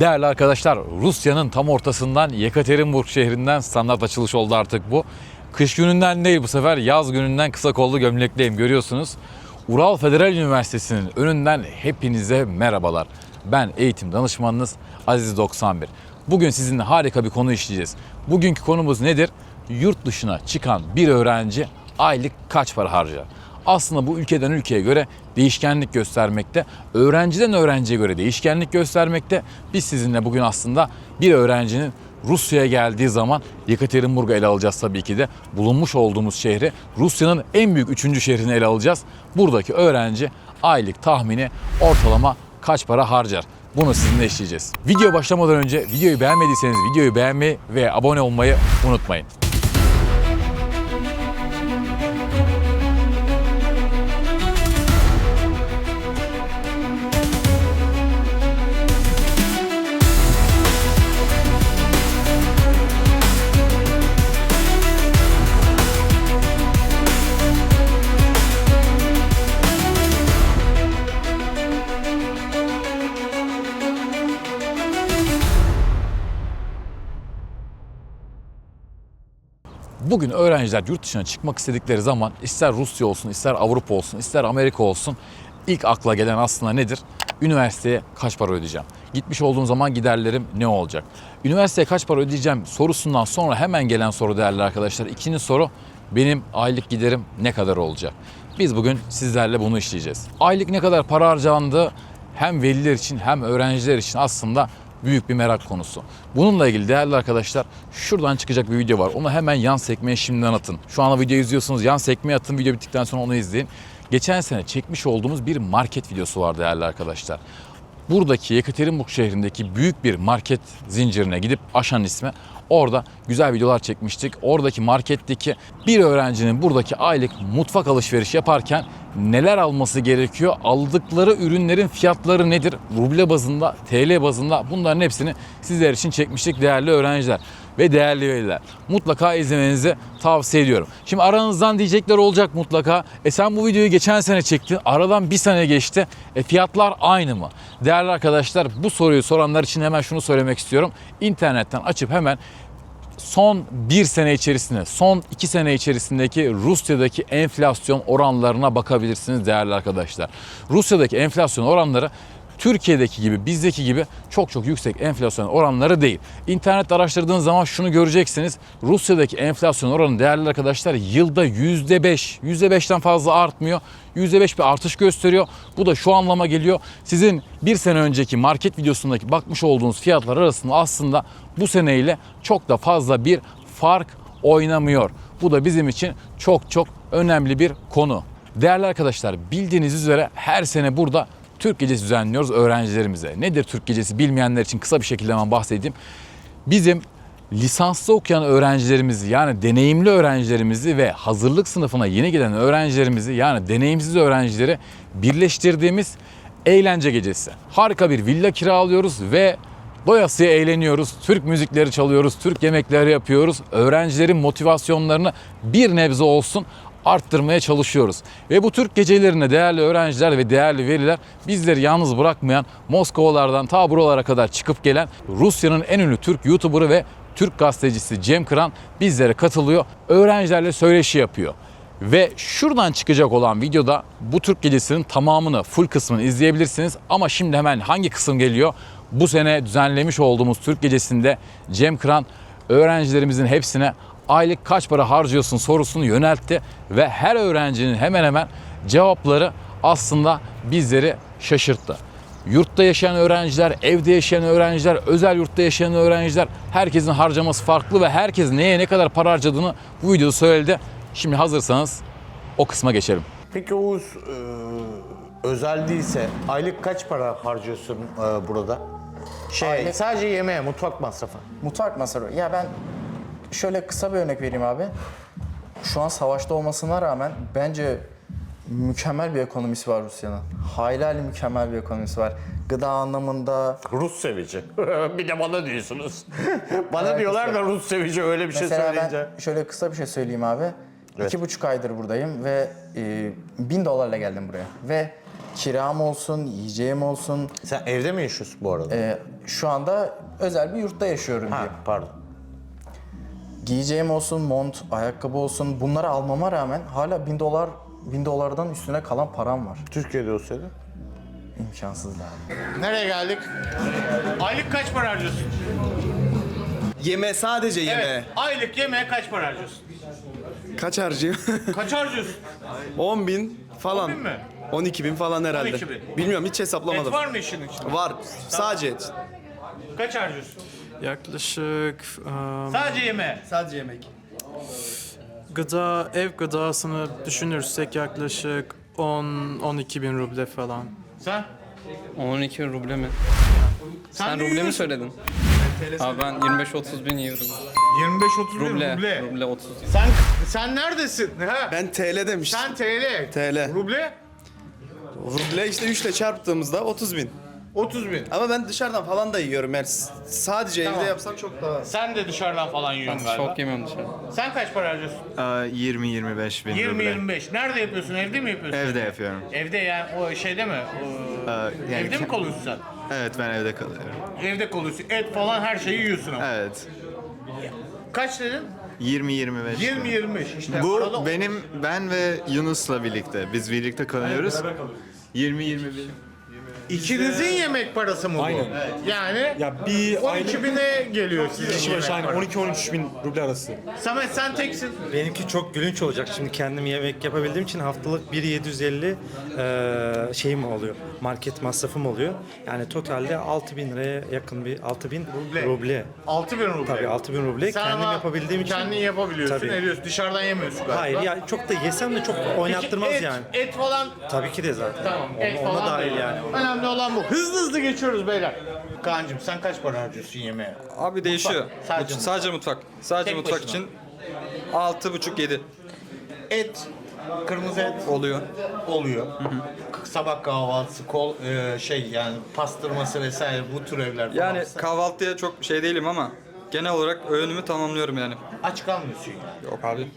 Değerli arkadaşlar, Rusya'nın tam ortasından Yekaterinburg şehrinden standart açılış oldu artık bu. Kış gününden değil bu sefer yaz gününden kısa kollu gömlekleyim görüyorsunuz. Ural Federal Üniversitesi'nin önünden hepinize merhabalar. Ben eğitim danışmanınız Aziz 91. Bugün sizinle harika bir konu işleyeceğiz. Bugünkü konumuz nedir? Yurt dışına çıkan bir öğrenci aylık kaç para harcar? Aslında bu ülkeden ülkeye göre değişkenlik göstermekte. Öğrenciden öğrenciye göre değişkenlik göstermekte. Biz sizinle bugün aslında bir öğrencinin Rusya'ya geldiği zaman Yekaterinburg'u ele alacağız tabii ki de. Bulunmuş olduğumuz şehri Rusya'nın en büyük üçüncü şehrini ele alacağız. Buradaki öğrenci aylık tahmini ortalama kaç para harcar? Bunu sizinle işleyeceğiz. Video başlamadan önce videoyu beğenmediyseniz videoyu beğenmeyi ve abone olmayı unutmayın. Bugün öğrenciler yurt dışına çıkmak istedikleri zaman ister Rusya olsun, ister Avrupa olsun, ister Amerika olsun ilk akla gelen aslında nedir? Üniversiteye kaç para ödeyeceğim? Gitmiş olduğum zaman giderlerim ne olacak? Üniversiteye kaç para ödeyeceğim sorusundan sonra hemen gelen soru değerli arkadaşlar. İkinci soru benim aylık giderim ne kadar olacak? Biz bugün sizlerle bunu işleyeceğiz. Aylık ne kadar para harcandığı hem veliler için hem öğrenciler için aslında büyük bir merak konusu. Bununla ilgili değerli arkadaşlar şuradan çıkacak bir video var. Onu hemen yan sekmeye şimdiden atın. Şu anda video izliyorsunuz yan sekmeye atın. Video bittikten sonra onu izleyin. Geçen sene çekmiş olduğumuz bir market videosu var değerli arkadaşlar. Buradaki Yekaterinburg şehrindeki büyük bir market zincirine gidip Aşan ismi orada güzel videolar çekmiştik. Oradaki marketteki bir öğrencinin buradaki aylık mutfak alışveriş yaparken neler alması gerekiyor? Aldıkları ürünlerin fiyatları nedir? Ruble bazında, TL bazında bunların hepsini sizler için çekmiştik değerli öğrenciler ve değerli veliler. Mutlaka izlemenizi tavsiye ediyorum. Şimdi aranızdan diyecekler olacak mutlaka. E sen bu videoyu geçen sene çektin. Aradan bir sene geçti. E fiyatlar aynı mı? Değerli arkadaşlar bu soruyu soranlar için hemen şunu söylemek istiyorum. İnternetten açıp hemen son bir sene içerisinde, son iki sene içerisindeki Rusya'daki enflasyon oranlarına bakabilirsiniz değerli arkadaşlar. Rusya'daki enflasyon oranları Türkiye'deki gibi, bizdeki gibi çok çok yüksek enflasyon oranları değil. İnternette araştırdığınız zaman şunu göreceksiniz. Rusya'daki enflasyon oranı değerli arkadaşlar yılda %5, %5'ten fazla artmıyor. %5 bir artış gösteriyor. Bu da şu anlama geliyor. Sizin bir sene önceki market videosundaki bakmış olduğunuz fiyatlar arasında aslında bu seneyle çok da fazla bir fark oynamıyor. Bu da bizim için çok çok önemli bir konu. Değerli arkadaşlar bildiğiniz üzere her sene burada Türk Gecesi düzenliyoruz öğrencilerimize. Nedir Türk Gecesi bilmeyenler için kısa bir şekilde hemen bahsedeyim. Bizim lisanslı okuyan öğrencilerimizi yani deneyimli öğrencilerimizi ve hazırlık sınıfına yeni gelen öğrencilerimizi yani deneyimsiz öğrencileri birleştirdiğimiz eğlence gecesi. Harika bir villa kiralıyoruz ve doyasıya eğleniyoruz. Türk müzikleri çalıyoruz, Türk yemekleri yapıyoruz. Öğrencilerin motivasyonlarını bir nebze olsun arttırmaya çalışıyoruz. Ve bu Türk gecelerine değerli öğrenciler ve değerli veliler bizleri yalnız bırakmayan Moskovalardan ta buralara kadar çıkıp gelen Rusya'nın en ünlü Türk YouTuber'ı ve Türk gazetecisi Cem Kıran bizlere katılıyor. Öğrencilerle söyleşi yapıyor. Ve şuradan çıkacak olan videoda bu Türk gecesinin tamamını, full kısmını izleyebilirsiniz. Ama şimdi hemen hangi kısım geliyor? Bu sene düzenlemiş olduğumuz Türk gecesinde Cem Kıran öğrencilerimizin hepsine aylık kaç para harcıyorsun sorusunu yöneltti ve her öğrencinin hemen hemen cevapları aslında bizleri şaşırttı. Yurtta yaşayan öğrenciler, evde yaşayan öğrenciler, özel yurtta yaşayan öğrenciler herkesin harcaması farklı ve herkes neye ne kadar para harcadığını bu videoda söyledi. Şimdi hazırsanız o kısma geçelim. Peki Oğuz, e, özel değilse aylık kaç para harcıyorsun e, burada? Şey, Aylık- sadece yemeğe, mutfak masrafı. Mutfak masrafı. Ya ben şöyle kısa bir örnek vereyim abi. Şu an savaşta olmasına rağmen bence mükemmel bir ekonomisi var Rusya'nın. Hayli hayli mükemmel bir ekonomisi var. Gıda anlamında. Rus sevici. bir de bana diyorsunuz. bana Evet, diyorlar işte. da Rus sevici öyle bir şey Mesela söyleyince. ben şöyle kısa bir şey söyleyeyim abi. Evet. İki buçuk aydır buradayım ve e, bin dolarla geldim buraya. Ve kiram olsun, yiyeceğim olsun. Sen evde mi yaşıyorsun bu arada? Ee, şu anda özel bir yurtta yaşıyorum ha, diyeyim. pardon. Giyeceğim olsun, mont, ayakkabı olsun bunları almama rağmen hala 1000 dolar 1000 dolardan üstüne kalan param var. Türkiye'de olsaydı. İmkansız abi. Nereye geldik? Aylık kaç para harcıyorsun? Yeme sadece yeme. Evet. Aylık yemeğe kaç para harcıyorsun? Kaç harcıyor? Kaç harcıyorsun? 10 bin falan. 10 bin mi? 12 bin falan herhalde. 12 bin. Bilmiyorum hiç hesaplamadım. Et var mı işin içinde? Var. Sadece et. Kaç harcıyorsun? Yaklaşık um, Sadece yemeğe. Sadece yemek. gıda, ev gıdasını düşünürsek yaklaşık 10-12 bin ruble falan. Sen? 12 ruble mi? Sen ne ruble mi yiyorsun? söyledin? Abi ben 25-30 bin yiyorum. 25-30 bin Ruble, ruble. ruble 30. Sen sen neredesin? Ha? Ben TL demiştim. Sen TL. TL. Ruble Ruble işte 3 ile çarptığımızda 30 bin. 30 bin. Ama ben dışarıdan falan da yiyorum. Yani s- sadece evde yapsam çok daha. Sen de dışarıdan falan yiyorsun galiba. Çok yemiyorum dışarı. Sen kaç para harcıyorsun? 20-25 bin ruble. 20-25. Nerede yapıyorsun? Evde mi yapıyorsun? Evde yapıyorum. Evde yani o şeyde mi? O- Ee, yani evde mi ke- kalıyorsun sen? Evet ben evde kalıyorum. Evde kalıyorsun. Et falan her şeyi yiyorsun ama. Evet. Kaç dedin? 20-25. 20-25. İşte Bu benim ben ve Yunus'la birlikte. Biz birlikte kalıyoruz. 20-20 bin. İkinizin yemek parası mı bu? Aynen. Yani Ya bir 12 bine geliyor sizin kişi yemek başı parası. 12-13 bin ruble arası. Samet sen teksin. Benimki çok gülünç olacak. Şimdi kendim yemek yapabildiğim için haftalık 1.750 eee şeyim oluyor. Market masrafım oluyor. Yani totalde 6000 liraya yakın bir 6000 Ruble. ruble. 6 bin ruble. Tabii 6000 ruble Sen kendim ama yapabildiğim için. Kendin yapabiliyorsun, Tabii. ediyorsun. Dışarıdan yemiyorsun galiba. Hayır ya çok da yesem de çok oynattırmaz et, yani. Et falan Tabii ki de zaten. Tamam, et Ona, ona falan dahil da yani. Önemli olan bu. Hızlı hızlı geçiyoruz beyler. Kaan'cığım sen kaç para harcıyorsun yemeğe? Abi değişiyor. Sadece Sadece, mutfak. sadece mutfak. Sadece Tek mutfak başına. için 6,5-7 Et, kırmızı et oluyor. oluyor. Sabah kahvaltısı, kol e, şey yani pastırması vesaire bu tür evler. Yani kahvaltıya çok şey değilim ama genel olarak öğünümü tamamlıyorum yani. aç kalmıyorsun yani. Yok abi.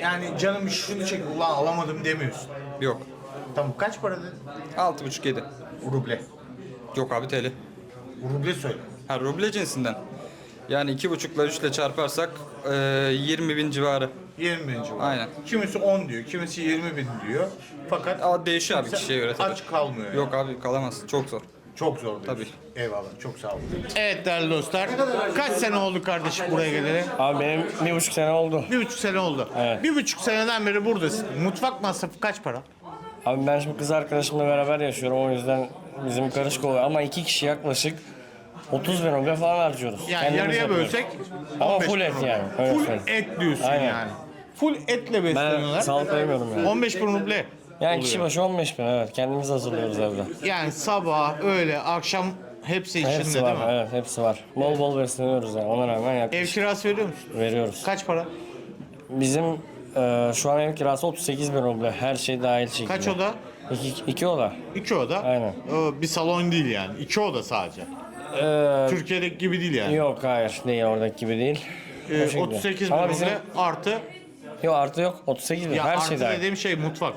Yani canım şunu çek ulan alamadım demiyorsun. Yok. Tamam kaç para dedin? 6,5-7. Ruble. Yok abi TL. Ruble söyle. Ha ruble cinsinden. Yani 2,5 ile 3 ile çarparsak eee 20 bin civarı. 20 bin civarı. Aynen. Kimisi 10 diyor, kimisi 20 bin diyor. Fakat Ama değişiyor abi kişiye göre tabii. Aç kalmıyor. yani. Yok abi kalamaz. Çok zor. Çok zor diyorsun. Tabii. Eyvallah. Çok sağ olun. Evet değerli dostlar. Kaç sene oldu kardeşim buraya geleli? Abi benim bir buçuk sene oldu. Bir buçuk sene oldu. Evet. Bir buçuk seneden beri buradasın. Mutfak masrafı kaç para? Abi ben şimdi kız arkadaşımla beraber yaşıyorum o yüzden bizim karışık oluyor ama iki kişi yaklaşık 30 bin ruble falan harcıyoruz. Yani Kendimiz yarıya yapıyoruz. bölsek Ama 15 full bin et ruble. yani, öyle Full söyleyeyim. et diyorsun Aynen. yani. Full etle Ben besleniyorlar. salata yemiyorum yani. 15 bin ruble. Yani kişi başı 15 bin evet kendimiz hazırlıyoruz evde. Yani sabah, öğle, akşam hepsi içinde Hepsi değil var mi? evet hepsi var. Bol bol besleniyoruz yani ona rağmen Ev yaklaşık kirası veriyor musun? veriyoruz. Kaç para? Bizim e, şu an ev kirası 38 bin ruble her şey dahil şekilde. Kaç oda? İki, iki oda. İki oda. Aynen. Ee, Bir salon değil yani. İki oda sadece. Ee, Türkiye'deki gibi değil yani. yok hayır değil oradaki gibi değil. O Ee, şekilde. 38 bin Ama bizim ruble artı Yok artı yok 38 bin ya her artı şey dahil. dediğim şey mutfak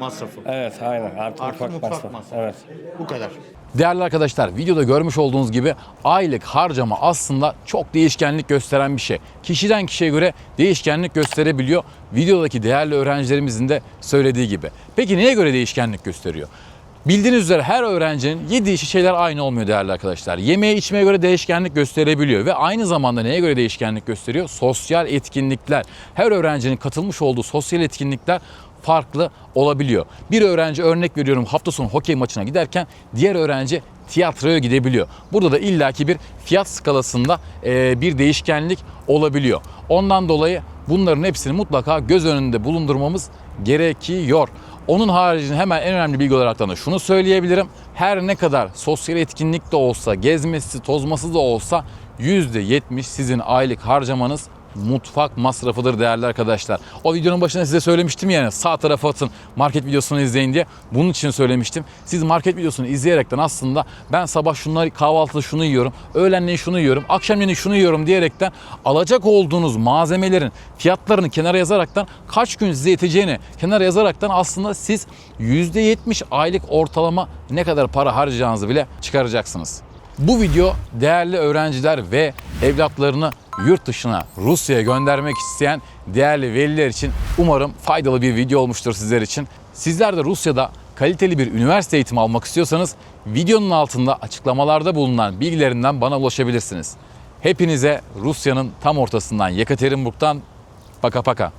masrafı. Evet aynen artı, Artı mutfak, mutfak masrafı. masrafı. Evet. Bu kadar. Değerli arkadaşlar videoda görmüş olduğunuz gibi aylık harcama aslında çok değişkenlik gösteren bir şey. Kişiden kişiye göre değişkenlik gösterebiliyor. Videodaki değerli öğrencilerimizin de söylediği gibi. Peki neye göre değişkenlik gösteriyor? Bildiğiniz üzere her öğrencinin yediği şeyler aynı olmuyor değerli arkadaşlar. Yemeğe içmeye göre değişkenlik gösterebiliyor ve aynı zamanda neye göre değişkenlik gösteriyor? Sosyal etkinlikler. Her öğrencinin katılmış olduğu sosyal etkinlikler farklı olabiliyor. Bir öğrenci örnek veriyorum hafta sonu hokey maçına giderken diğer öğrenci tiyatroya gidebiliyor. Burada da illaki bir fiyat skalasında bir değişkenlik olabiliyor. Ondan dolayı bunların hepsini mutlaka göz önünde bulundurmamız gerekiyor. Onun haricinde hemen en önemli bilgi olarak da şunu söyleyebilirim. Her ne kadar sosyal etkinlik de olsa, gezmesi, tozması da olsa %70 sizin aylık harcamanız mutfak masrafıdır değerli arkadaşlar. O videonun başında size söylemiştim yani sağ tarafa atın market videosunu izleyin diye. Bunun için söylemiştim. Siz market videosunu izleyerekten aslında ben sabah şunları kahvaltıda şunu yiyorum, öğlenleyin şunu yiyorum, akşamleyin şunu yiyorum diyerekten alacak olduğunuz malzemelerin fiyatlarını kenara yazaraktan kaç gün size yeteceğini kenara yazaraktan aslında siz %70 aylık ortalama ne kadar para harcayacağınızı bile çıkaracaksınız. Bu video değerli öğrenciler ve evlatlarını yurt dışına Rusya'ya göndermek isteyen değerli veliler için umarım faydalı bir video olmuştur sizler için. Sizler de Rusya'da kaliteli bir üniversite eğitimi almak istiyorsanız videonun altında açıklamalarda bulunan bilgilerinden bana ulaşabilirsiniz. Hepinize Rusya'nın tam ortasından Yekaterinburg'dan paka paka.